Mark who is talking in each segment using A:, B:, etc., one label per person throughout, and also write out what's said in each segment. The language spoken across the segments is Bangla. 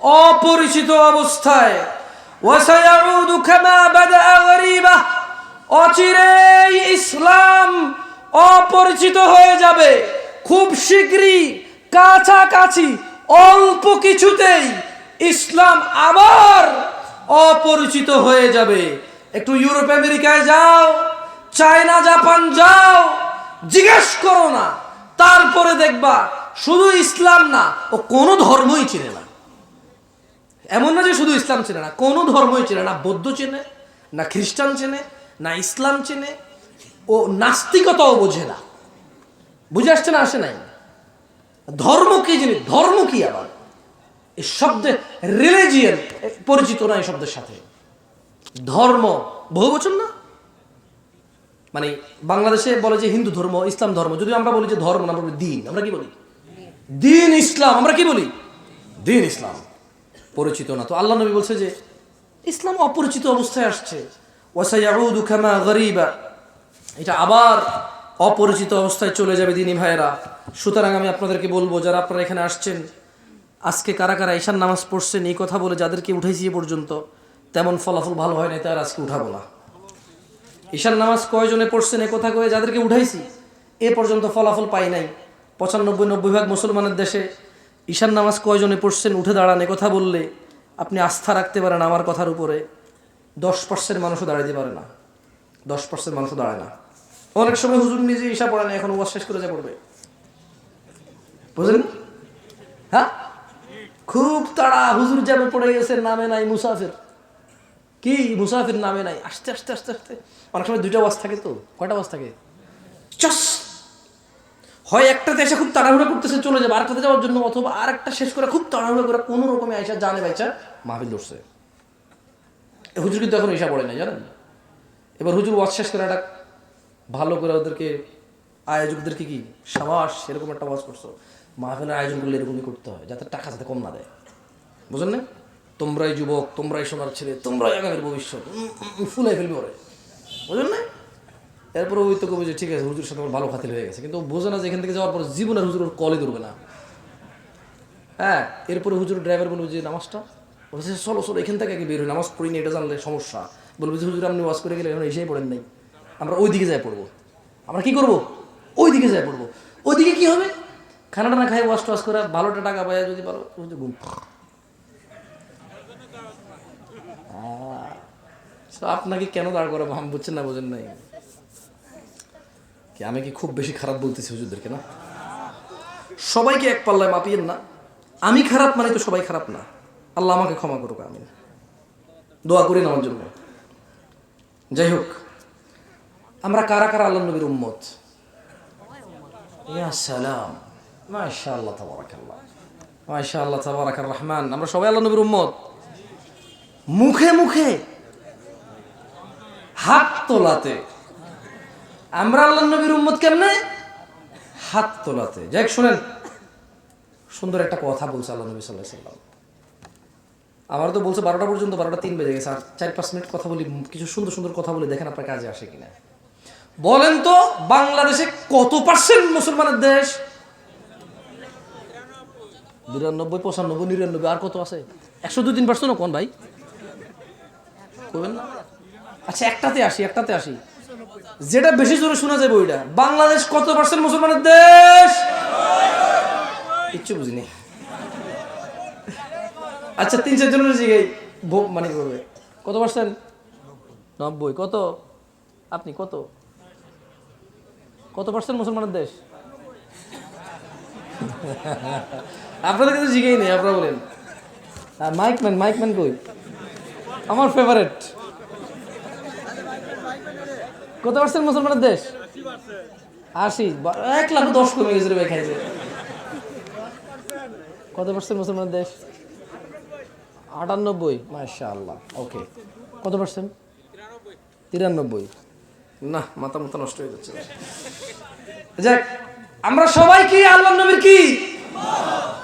A: অপরিচিত অবস্থায়। অচিরেই ইসলাম অপরিচিত হয়ে যাবে। খুব শীঘ্রই কাছাকাছি অল্প কিছুতেই ইসলাম আবার অপরিচিত হয়ে যাবে। একটু ইউরোপ, আমেরিকায় যাও, চায়না, জাপান যাও, জিজ্ঞেস করো না। তারপরে দেখবা শুধু ইসলাম না, ও কোনো ধর্মই চিনে না। এমন না যে শুধু ইসলাম চেনে না, কোনো ধর্মই চেনে না, বৌদ্ধ চেনে, না খ্রিস্টান চেনে, না ইসলাম চেনে, ও নাস্তিকতাও বোঝে না। বুঝে আসছে না, আসে নাই? ধর্ম কি জিনিস? ধর্ম কি আবার? এই শব্দে রিলিজিয়ান পরিচিত না এই শব্দের সাথে। ধর্ম, বহু বচন না? মানে বাংলাদেশে বলে যে হিন্দু ধর্ম, ইসলাম ধর্ম, যদি আমরা বলি যে ধর্ম না আমরা বলি দিন, আমরা কি বলি? দিন ইসলাম, আমরা কি বলি? দিন ইসলাম। পরিচিত না। তো আল্লাহ নবী বলছে যে, ইসলাম অপরিচিত অবস্থায় আসছে। এটা আবার অপরিচিত অবস্থায় চলে যাবে দিনী ভাইয়েরা। সুতরাং আমি আপনাদেরকে বলব, যারা আপনারা এখানে আসছেন, আজকে কারা কারা ঈশান নামাজ পড়ছেন, এই কথা বলে যাদেরকে উঠাইছি এ পর্যন্ত, তেমন ফলাফল ভালো হয় নাই, তার আজকে উঠাবো না ঈশান নামাজ কয়জনে পড়ছেন, এ কথা কয়ে যাদেরকে উঠাইছি, এ পর্যন্ত ফলাফল পাই নাই। পঁচানব্বই, নব্বই ভাগ মুসলমানের দেশে ঈশান নামাজ কয়জনে পড়ছেন? উঠে দাঁড়ান কথা বললে আপনি আস্থা রাখতে পারেন আমার কথার উপরে। দশ পার্সেন্ট মানুষও দাঁড়াতে পারে না। দশ পার্সেন্ট মানুষও দাঁড়ায় না। অনেক সময় হুজুর নিজে ঈশা পড়ে না, এখন ওয়াজ শেষ করে যা পড়বে। বুঝলেন? হ্যাঁ? খুব তাড়া, হুজুর যাবে পড়ে গেছে, নামে নাই মুসাফির। কি? মুসাফির নামে নাই। আস্তে আস্তে আস্তে আস্তে। অনেক সময় দুইটা ওয়াজ থাকে তো? কয়টা ওয়াজ থাকে? চস! হয় একটাতে এসে খুব তাড়াহুড়া করতেছে, চলে যাবে। আরেকটাতে যাওয়ার জন্য অথবা আর একটা শেষ করে খুব তাড়াহুড়া করে কোনো রকমে আইসা জানে বাইচা মাহফিল ধরছে। হুজুর কিন্তু এখন ঈশা পড়ে নাই, জানেন? এবার হুজুর ওয়াজ শেষ করে একটা ভালো করে ওদেরকে, আয়োজকদেরকে কি সাবাস এরকম একটা ওয়াজ করছ। মাহফিলের আয়োজন করলে এরকমই করতে হয়, যাতে টাকা যাতে কম না দেয়। বুঝলেন না? তোমরাই যুবক, তোমরাই সোনার ছেলে, তোমরাই আগামীর ভবিষ্যৎ। ফুলাই ফেলবি ওরে। বুঝলেন না? এরপরে ওই তো কবে যে ঠিক আছে হুজুর সাথে আমার ভালো খাতির হয়ে গেছে। কিন্তু বোঝে না যে এখান থেকে যাওয়ার পর জীবনের হুজুর কলে ধরবে না। হ্যাঁ এরপরে হুজুর ড্রাইভার বলবে যে, নামাজটা? বলছে, চলো চলো, এখান থেকে আগে বের হই, নামাজ পড়িনি, এটা জানলে সমস্যা। বলবে যে, হুজুর, আপনি ওয়াজ করে গেলে এখন এসেই পড়েন নাই। আমরা ওই দিকে যাই পড়ব। আমরা কি করব? ওই দিকে যাই পড়ব। ওই দিকে কি হবে? খানা টানা খাই ওয়াশ টাশ করে, ভালোটা টাকা পায় যদি ভালো ঘুম। আপনাকে কেন দাঁড় করাবো, আমি বুঝছেন না, বোঝেন নাই। কি, আমি কি খুব বেশি খারাপ বলতেছি হুজুরদেরকে না? সবাইকে এক পাল্লায় মাপিয়েন না। আমি খারাপ মানে তো সবাই খারাপ না। আল্লাহ আমাকে ক্ষমা করুক আমি দোয়া করি না আমার জন্য। যাই হোক, আমরা কারা কারা আল্লাহ নবীর উম্মত? সালাম। তাবারাকার রহমান। আমরা সবাই আল্লাহ নবীর উম্মত। মুখে মুখে হাত তোলাতে আমরা আল্লাহ নবীর উম্মত কেমনে? হাত তোলাতে। যাই শোনেন, সুন্দর একটা কথা বলছে আল্লাহ নবী সাল্লাহ সাল্লাম আমার তো বলছে বারোটা পর্যন্ত, বারোটা তিন বেজে গেছে, আর চার পাঁচ মিনিট কথা বলি, কিছু সুন্দর সুন্দর কথা বলি, দেখেন আপনার কাজে আসে কিনা। বলেন তো, বাংলাদেশে কত পার্সেন্ট মুসলমানের দেশ? বিরানব্বই, পঁচানব্বই, নিরানব্বই, আর কত আছে? একশো দুই, তিন পার্সেন্ট কোন ভাই। কইবেন না? আচ্ছা একটাতে আসি একটাতে আসি। যেটা বেশি জোরে শোনা যাবে ওইটা। বাংলাদেশ কত পার্সেন্ট মুসলমানের দেশ? কিচ্ছু বুঝিনি। আচ্ছা তিন চার জনের জায়গায় ভোগ মানে করবে কত পার্সেন্ট নব্বই। কত? আপনি কত? কত পার্সেন্ট মুসলমানের দেশ? আপনাদের কিন্তু জিগেই নেই, আপনারা বলেন। আর মাইকম্যান মাইকম্যান কই? আমার ফেভারেট কত পার্সেন্ট মুসলমানের দেশ? আশি। এক লাখ দশ কমে গেছে রে কত পার্সেন্ট মুসলমানের দেশ? আটানব্বই মাশা আল্লাহ ওকে। কত পার্সেন্ট? তিরানব্বই। না, মাথা মাথা নষ্ট হয়ে যাচ্ছে। যাক, আমরা সবাই কি আল্লাহ নবীর কি?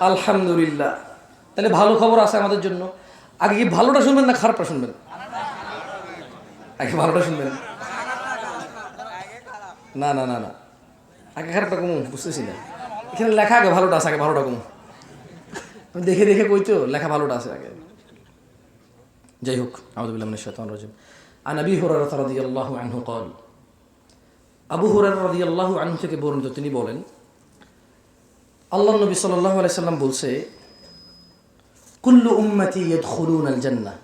A: আলহামদুলিল্লাহ। তাহলে ভালো খবর আছে আমাদের জন্য। আগে কি ভালোটা শুনবেন না খারাপটা শুনবেন? আগে ভালোটা শুনবেন। না না না না। আগে খারাপটা কমু, বুঝতেছি না। এখানে লেখা আগে ভালোটা আছে, আগে ভালোটা কমু। আমি দেখে দেখে কইতো লেখা ভালোটা আছে আগে। যাই হোক আউদুল্লাহ শৈতান রাজিম। আন আবি হুরারত রাদিয়াল্লাহু আনহু কল আবু হুরার রাদিয়াল্লাহু আনহু থেকে বর্ণিত তিনি বলেন আল্লাহ নবী সাল্লাল্লাহু আলাইহি সাল্লাম বলছে, কুল্লু উম্মতি ইয়াদখুলুন আল জান্নাহ।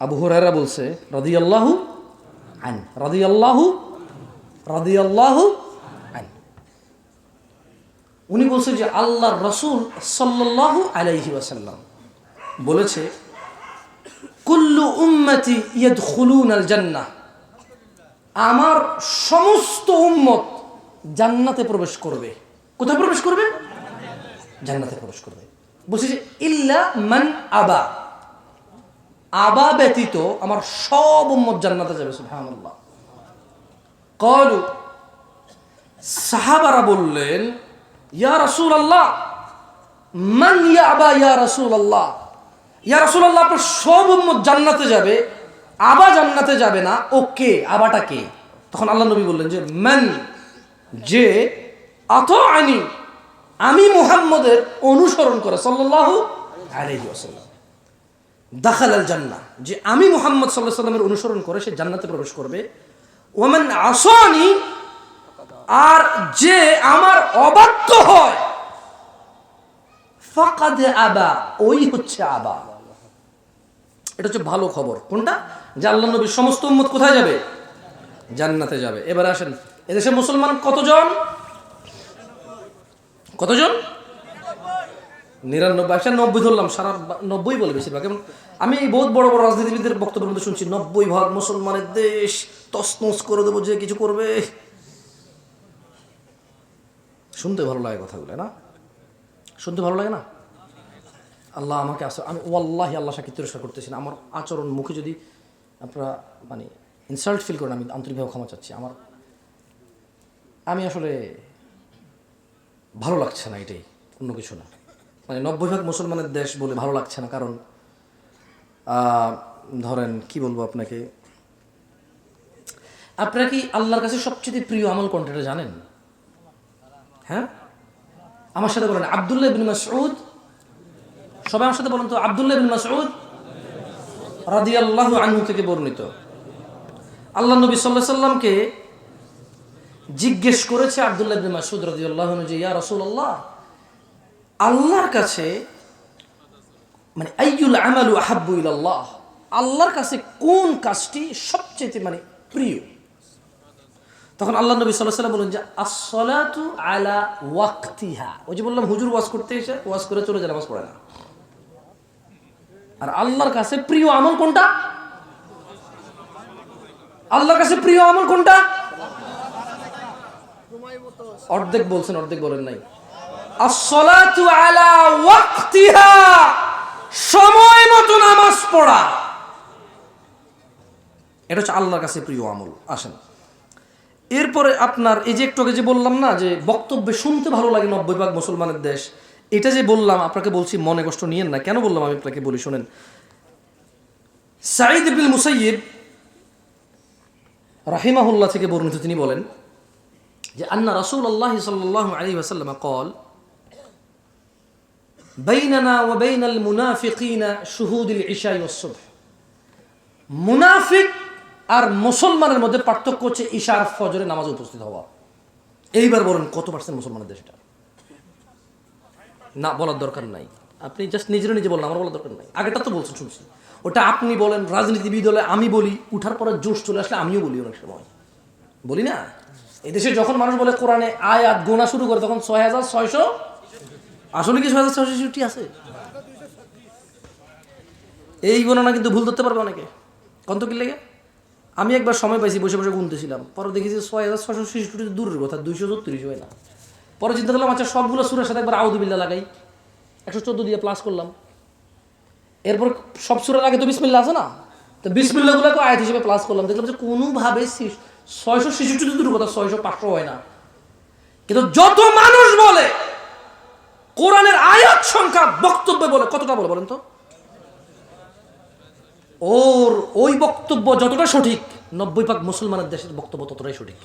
A: আবু হুরায়রা বলছে, রাদিয়াল্লাহু আন রাদিয়াল্লাহু উনি বলছে যে আল্লাহর রসুল সাল্লাল্লাহু আলাইহি ওয়াসাল্লাম বলেছে, কুল্লু উম্মতি ইয়াদখুলুনাল জান্নাহ। আমার সমস্ত উম্মত জান্নাতে প্রবেশ করবে। কোথায় প্রবেশ করবে? জান্নাতে প্রবেশ করবে। বলছি যে, ইল্লা মান আবা। আবা ব্যতীত আমার সব উম্মত জান্নাতে যাবে, সুবহানাল্লাহ। কলু সাহাবারা বললেন ইয়া রাসূল আল্লাহ মান ইয়াবা ইয়া রাসূল আল্লাহ ইয়া রাসূল আল্লাহ আপনার সব উম্মত জান্নাতে যাবে, আবা জান্নাতে যাবে না, ও কে? আবাটা কে? তখন আল্লাহ নবী বললেন যে, মান, যে আত আনি আমি মুহাম্মদের অনুসরণ করে, সাল্লাল্লাহু আলাইহি ওয়াসাল্লাম দাখাল আল জান্নাহ, যে আমি মুহাম্মদ সাল্লাহ সাল্লামের অনুসরণ করে সে জান্নাতে প্রবেশ করবে ওমান আসানি, আর যে আমার অবাধ্য হয় আবা, ওই হচ্ছে আবা। এটা হচ্ছে ভালো খবর। কোনটা? যে আল্লাহ নবীর সমস্ত উম্মত কোথায় যাবে? জান্নাতে যাবে। এবার আসেন, এদেশে মুসলমান কতজন? কতজন? নিরানব্বই, আসলে নব্বই ধরলাম, সারা নব্বই বলে বেশিরভাগ। এবং আমি এই বহুত বড় বড় রাজনীতিবিদদের বক্তব্য মধ্যে শুনছি, নব্বই ভাগ মুসলমানের দেশ তসনস করে দেবো যে কিছু করবে। শুনতে ভালো লাগে কথাগুলো, না? শুনতে ভালো লাগে না? আল্লাহ আমাকে আসে আমি ওয়াল্লাহি আল্লাহ সাক্ষী তিরস্কার করতেছি না। আমার আচরণ মুখে যদি আপনারা মানে ইনসাল্ট ফিল করেন, আমি আন্তরিকভাবে ক্ষমা চাচ্ছি। আমার আমি আসলে ভালো লাগছে না এটাই, অন্য কিছু না। মানে নব্বই ভাগ মুসলমানের দেশ বলে ভালো লাগছে না, কারণ ধরেন, কি বলব আপনাকে? আপনারা কি আল্লাহর কাছে সবচেয়ে প্রিয় আমল কোনটা জানেন? হ্যাঁ? আমার সাথে বলেন, আবদুল্লাহ বিন মাসউদ। সবাই আমার সাথে বলেন তো, আবদুল্লাহ বিন মাসউদ রাদিয়াল্লাহু আনহু থেকে বর্ণিত। আল্লাহ নবী আলাইহি সাল্লামকে জিজ্ঞেস করেছে আবদুল্লাহ বিন মাসউদ রাদিয়াল্লাহু আনহু যে, ইয়া রাসূলুল্লাহ আল্লাহর কাছে মানে আইয়ুল আমালু আহাব্বু ইলাল্লাহ, আল্লাহর কাছে কোন কাজটি সবচেয়ে মানে প্রিয়? তখন আল্লাহ নবী সাল্লাহ সাল্লাম বলেন যে আসলাতু আলা ওয়াক্তিহা। ওই যে বললাম, হুজুর ওয়াজ করতে এসে ওয়াজ করে চলে যায়, নামাজ পড়ে না। আর আল্লাহর কাছে প্রিয় আমল কোনটা? আল্লাহর কাছে প্রিয় আমল কোনটা? অর্ধেক বলছেন, অর্ধেক বলেন নাই। আলা সময় মতো নামাজ পড়া। এটা হচ্ছে আল্লাহর কাছে প্রিয় আমল। আসেন। এরপরে আপনার এই যে একটু আগে যে বললাম না, যে বক্তব্যে শুনতে ভালো লাগে নব্বই ভাগ মুসলমানের দেশ, এটা যে বললাম, আপনাকে বলছি মনে কষ্ট নিয়েন না। কেন বললাম আমি আপনাকে বলি, শোনেন। সাঈদ ইবনুল মুসাইয়িব রাহিমাহুল্লাহ থেকে বর্ণিত তিনি বলেন যে, আন্না রাসূল আল্লাহ সাল্লাল্লাহু আলাইহি ওয়াসাল্লাম মুনাফিক আর মুসলমানের মধ্যে পার্থক্য হচ্ছে ফজরে উপস্থিত হওয়া। এইবার বলেন, কত পার্সেন্ট মুসলমানের দেশটা না, বলার দরকার নাই। আপনি জাস্ট নিজেরা নিজে বলেন, আমার বলার দরকার নাই। আগেটা তো বলছেন, শুনছি। ওটা আপনি বলেন, রাজনীতিবিদ হলে আমি বলি, উঠার পরে জোশ চলে আসলে আমিও বলি অনেক সময়। বলি না? এদেশে যখন মানুষ বলে কোরআনে আয়াত গোনা শুরু করে, তখন ছয় হাজার ছয়শো আসলে কি ছয় হাজার ছয়শো ছেষট্টি আছে? এই গণনা কিন্তু ভুল ধরতে পারবে অনেকে। কত কি লেগে? আমি একবার সময় পাইছি, বসে বসে গুনতেছিলাম। পরে দেখি যে ছয় হাজার ছশো ছেষট্টি দূরের কথা, দুইশো ছত্রিশ হয় না। পরে চিন্তা করলাম আচ্ছা সবগুলো সুরের সাথে একবার আউদুবিল্লা লাগাই। একশো চোদ্দ দিয়ে প্লাস করলাম। এরপর সব সুরের আগে তো বিসমিল্লা আছে না? তো বিসমিল্লাগুলোকে আয়াত হিসেবে প্লাস করলাম। দেখলাম যে কোনোভাবে ছয়শো ছেষট্টি দূরের কথা, ছয়শো পাঁচশো হয় না। কিন্তু যত মানুষ বলে কোরআনের আয়াত সংখ্যা বক্তব্য বলে, কতটা বলে বলেন তো? ওর ওই বক্তব্য যতটা সঠিক, নব্বই ভাগ মুসলমানের দেশের বক্তব্য ততটাই সঠিক।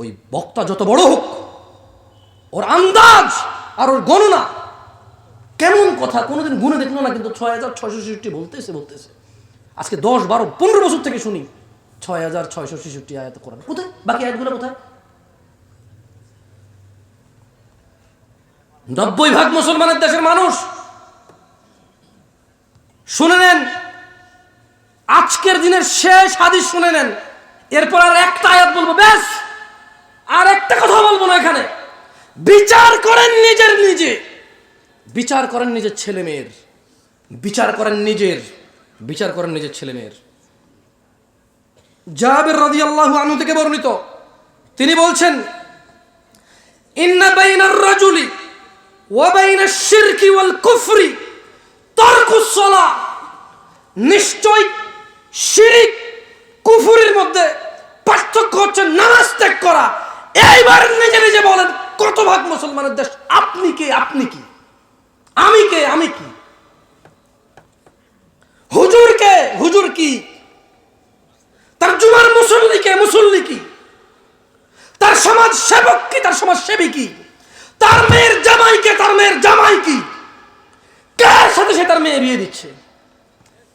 A: ওই বক্তা যত বড় হোক, ওর আন্দাজ আর ওর গণনা, কেমন কথা? কোনোদিন গুনে দেখল না কিন্তু ছয় হাজার ছয়শো ছেষট্টি বলতেছে বলতেছে। আজকে দশ, বারো, পনেরো বছর থেকে শুনি, ছয় হাজার ছয়শো ছেষট্টি আয়াত কোরআন। কোথায়? বাকি আয়াতগুলো কোথায়? নব্বই ভাগ মুসলমানের দেশের মানুষ। শুনে নেন, আজকের দিনের শেষ হাদিস শুনে নেন। এরপর আর একটা আয়াত বলব, ব্যাস, আর একটা কথা বলব না এখানে। বিচার করেন নিজের নিজে। বিচার করেন নিজের ছেলে মেয়ের। বিচার করেন নিজের। বিচার করেন নিজের ছেলে মেয়ের। জাবের রাজি আল্লাহ আনু থেকে বর্ণিত। তিনি বলছেন, ইন্না বাইনার রাজুলি ওয়া বাইনা শিরকি ওয়াল কুফরি তারকুস সালাহ নিশ্চয় শিরিক কুফুরির মধ্যে পার্থক্য হচ্ছে নামাজ ত্যাগ করা। এইবার নিজে নিজে বলেন, কত ভাগ মুসলমানের দেশ, আপনি কে, আপনি কি? আমি কে, আমি কি? হুজুর কে, হুজুর কি? তার জুমার মুসল্লি কে, মুসল্লি কি? তার সমাজ সেবক কি, তার সমাজ সেবী কি? তার মেয়ের জামাই কে? তার মেয়ের জামাই কি? কার সাথে সে তার মেয়ে বিয়ে দিচ্ছে?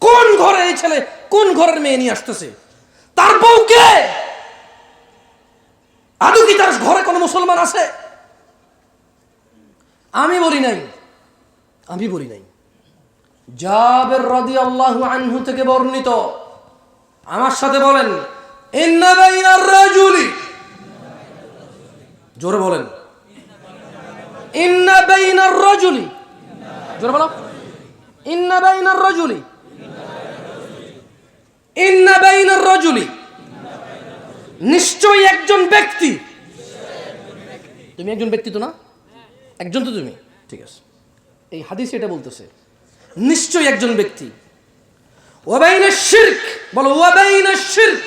A: কোন ঘরে এই ছেলে কোন ঘরের মেয়ে নিয়ে আসতেছে? তার বউকে আদৌ কি তার ঘরে কোনো মুসলমান আছে? আমি বলি নাই। আমি বলি নাই। জাবের রাদি আল্লাহ আনহু থেকে বর্ণিত। আমার সাথে বলেন জোরে বলেন। ইন্না বাইনার রাজুলি। জোরে বলো। ইন্না বাইনার রাজুলি। ইন্না বাইনার রাজুলি। নিশ্চয়ই একজন ব্যক্তি। তুমি একজন ব্যক্তি তো না? একজন তো তুমি। ঠিক আছে। এই হাদিস এটা বলতেছে। নিশ্চয়ই একজন ব্যক্তি। ওয়াবাইনা শিরক। বলো ওয়াবাইনা শিরক।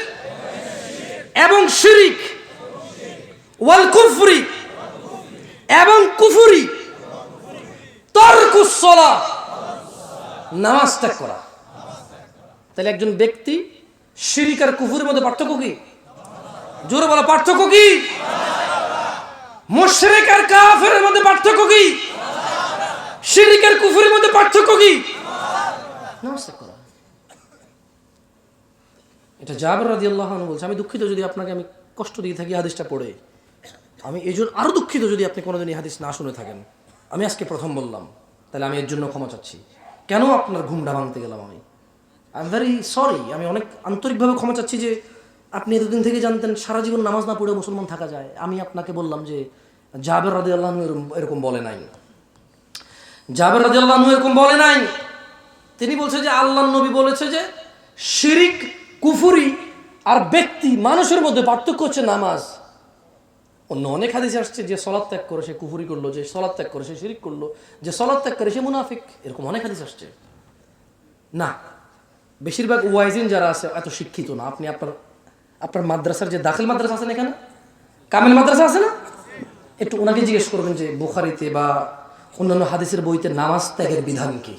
A: এবং শিরিক। ওয়াল কুফরি। এবং কুফুরি। তরকুস সালাহ। নামাজ ত্যাগ করা। তাহলে একজন ব্যক্তি শিরিক কুফুরের মধ্যে পার্থক্য কি? জোরে বলা, পার্থক্য কি? মুশরিক কাফের মধ্যে পার্থক্য কি? শিরিক কুফুরের মধ্যে পার্থক্য কি? নামাজ ত্যাগ করা। এটা জাবের রাদিয়াল্লাহু আনহু বলছে। আমি দুঃখিত যদি আপনাকে আমি কষ্ট দিয়ে থাকি হাদিসটা পড়ে। আমি এই জন্য আরও দুঃখিত যদি আপনি কোনোদিন এই হাদিস না শুনে থাকেন। আমি আজকে প্রথম বললাম, তাহলে আমি এর জন্য ক্ষমা চাচ্ছি। কেন আপনার ঘুমটা ভাঙতে গেলাম আমি? আই এম ভেরি সরি আমি অনেক আন্তরিকভাবে ক্ষমা চাচ্ছি যে আপনি এতদিন থেকে জানতেন সারা জীবন নামাজ না পড়ে মুসলমান থাকা যায়। আমি আপনাকে বললাম যে জাবের রাজি আল্লাহ এরকম বলে নাই। জাবের রাজি আল্লাহ এরকম বলে নাই। তিনি বলছে যে আল্লাহ নবী বলেছে যে শিরিক, কুফুরি আর ব্যক্তি মানুষের মধ্যে পার্থক্য হচ্ছে নামাজ। অন্য অনেক হাদিস আসছে যে সলাদ ত্যাগ করে সে কুফুরি করল, যে সলাদ ত্যাগ করে সে শিরিক করল, যে সলাদ ত্যাগ করে সে মুনাফিক, এরকম অনেক হাদিস আসছে। না, বেশিরভাগ ওয়াইজিন যারা আছে, এত শিক্ষিত না। আপনি আপনার আপনার মাদ্রাসার যে দাখিল মাদ্রাসা আছেন এখানে? কামেল মাদ্রাসা আছে না? একটু ওনাকে জিজ্ঞেস করবেন যে, বুখারিতে বা অন্যান্য হাদিসের বইতে নামাজ ত্যাগের বিধান কি?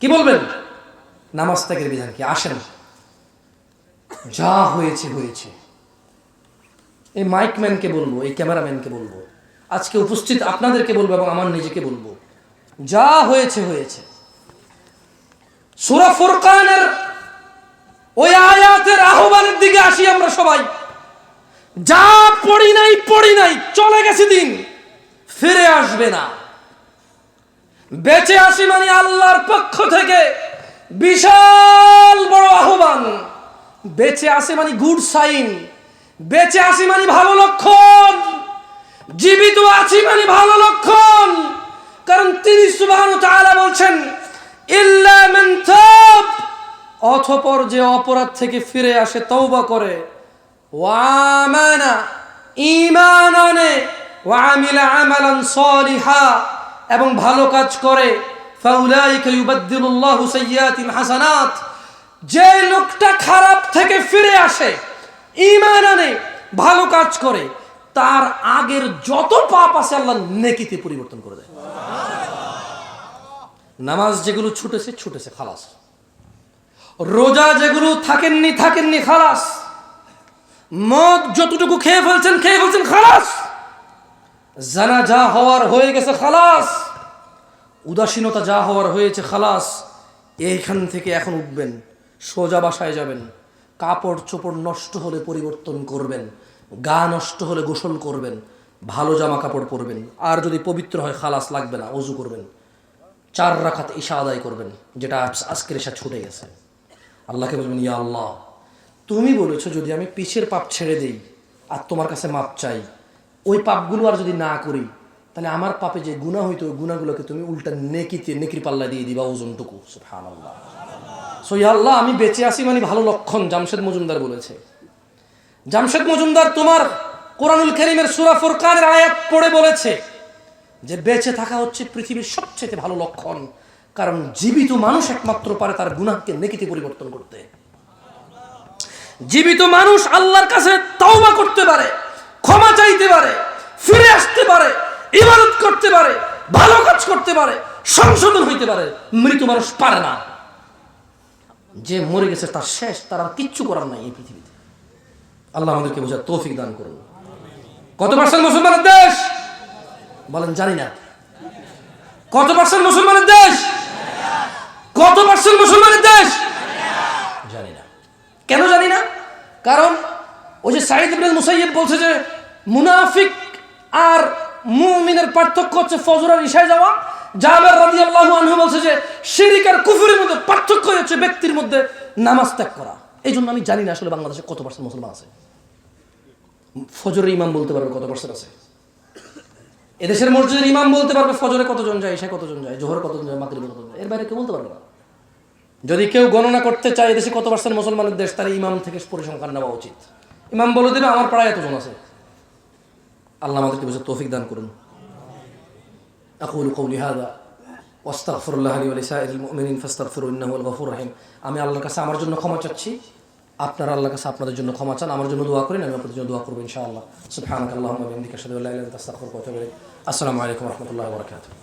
A: কি বলবেন? নামাজ ত্যাগের বিধান কি? আসেন। যা হয়েছে হয়েছে। এই মাইকম্যানকে বলব, এই ক্যামেরাম্যানকে বলব। আজকে উপস্থিত আপনাদেরকে বলব এবং আমার নিজেকে বলব। যা হয়েছে হয়েছে। সুরা ফুরকানের ওই আয়াতের আহ্বানের দিকে আসি আমরা সবাই। যা পড়ি নাই পড়ি নাই, চলে গেছে দিন। ফিরে আসবে না। বেঁচে আসি মানে আল্লাহর পক্ষ থেকে বিশাল বড় আহ্বান। বেঁচে আসে মানে গুড সাইন বেঁচে আসি মানে ভালো লক্ষণ। জীবিত আছি মানে ভালো লক্ষণ। কারণ তিনি সুবহান তাআলা বলছেন, ইল্লা অথপর যে অপরাধ থেকে ফিরে আসে তওবা করে। ওয়ামানা ঈমান আনে ওয়ামিলা আমালান সলিহা এবং ভালো কাজ করে। ফাউলাইকা ইউবাদদিলুল্লাহু সাইয়্যাতিল হাসানাত যে লোকটা খারাপ থেকে ফিরে আসে ঈমান আনে, ভালো কাজ করে, তার আগের যত পাপ আছে আল্লাহ নেকিতে পরিবর্তন করে দেয়। নামাজ যেগুলো ছুটেছে ছুটেছে, খালাস। রোজা যেগুলো থাকেননি থাকেননি, খালাস। মদ যতটুকু খেয়ে ফেলছেন খেয়ে ফেলছেন, খালাস। জানা যা হওয়ার হয়ে গেছে, খালাস। উদাসীনতা যা হওয়ার হয়েছে, খালাস। এইখান থেকে এখন উঠবেন, সোজা বাসায় যাবেন। কাপড় চোপড় নষ্ট হলে পরিবর্তন করবেন, গা নষ্ট হলে গোসল করবেন, ভালো জামা কাপড় পরবেন, আর যদি পবিত্র হয় খালাস লাগবে না, অজু করবেন। চার রাখাত ঈশা আদায় করবেন, যেটা আজকের ঈশা ছুটে গেছে। আল্লাহকে বলবেন, ইয়া আল্লাহ, তুমি বলেছ যদি আমি পিছের পাপ ছেড়ে দেই আর তোমার কাছে মাপ চাই, ওই পাপগুলো আর যদি না করি, তাহলে আমার পাপে যে গুণা হইতো, ওই গুণাগুলোকে তুমি উল্টা নেকিতে নেকির পাল্লা দিয়ে দিবা ওজনটুকু। সুবহানাল্লাহ। সো আল্লাহ আমি বেঁচে আছি মানে ভালো লক্ষণ, জামশেদ মজুমদার বলেছে। জামশেদ মজুমদার তোমার কোরআনুল করিমের সুরা ফুরকানের আয়াত পড়ে বলেছে যে বেঁচে থাকা হচ্ছে পৃথিবীর সবচেয়ে ভালো লক্ষণ, কারণ জীবিত মানুষ একমাত্র পারে তার গুনাহকে নেকিতে পরিবর্তন করতে। জীবিত মানুষ আল্লাহর কাছে তওবা করতে পারে, ক্ষমা চাইতে পারে, ফিরে আসতে পারে, ইবাদত করতে পারে, ভালো কাজ করতে পারে, সংশোধন হইতে পারে, মৃত মানুষ পারে না। যে মরে গেছে তার শেষ, তার আর কিচ্ছু করার নাই এই পৃথিবীতে। আল্লাহ আমাদেরকে বোঝার তৌফিক দান করুন। কত পার্সেন্ট মুসলমানের দেশ? বলেন, জানি না। কত পার্সেন্ট মুসলমানের দেশ? কত পার্সেন্ট মুসলমানের দেশ? জানি না। কেন জানি না? কারণ ওই যে সাইদ ইবনে মুসাইয়্যিব বলছে যে, মুনাফিক আর মুমিনের পার্থক্য হচ্ছে ফজর আর ইশায় যাওয়া জাবের রাদিয়াল্লাহু আনহু বলছে যে কুফরের মধ্যে পার্থক্য হচ্ছে ব্যক্তির মধ্যে নামাজ ত্যাগ করা। এই জন্য আমি জানি না আসলে বাংলাদেশে কত পার্সেন্ট মুসলমান আছে। ফজরের ইমাম বলতে পারবে কত পার্সেন্ট আছে? এদেশের মসজিদের ইমাম বলতে পারবে ফজরে কতজন যায় ইশায় কতজন যায় কতজন যায়, মাগরিবে কতজন যায়, এর বাইরে কেউ বলতে পারবে না। যদি কেউ গণনা করতে চায় এদেশে কত পার্সেন্ট মুসলমানের দেশ, তার ইমাম থেকে পরিসংখ্যান নেওয়া উচিত। ইমাম বলে দেবে, আমার প্রায় এতজন আছে। আল্লাহ আমাদেরকে বুঝে তৌফিক দান করুন। أقول قولي هذا واستغفر الله لي ولسائر المؤمنين فاستغفروا انه هو الغفور الرحيم আমি আল্লাহর কাছে আমার জন্য ক্ষমা চাচ্ছি আপনারা আল্লাহর কাছে আপনাদের জন্য ক্ষমা চান আমার জন্য দোয়া করেন আমি আপনাদের জন্য দোয়া করবো ইনশাআল্লাহ সুবহানাক আল্লাহুম্মা ওয়া বিহামদিকা আশহাদু আল্লা ইলাহা ইল্লা আনতা আস্তাগফিরুকা ওয়া আতুবু ইলাইক আসসালামু আলাইকুম ওয়া রাহমাতুল্লাহি ওয়া বারাকাতুহু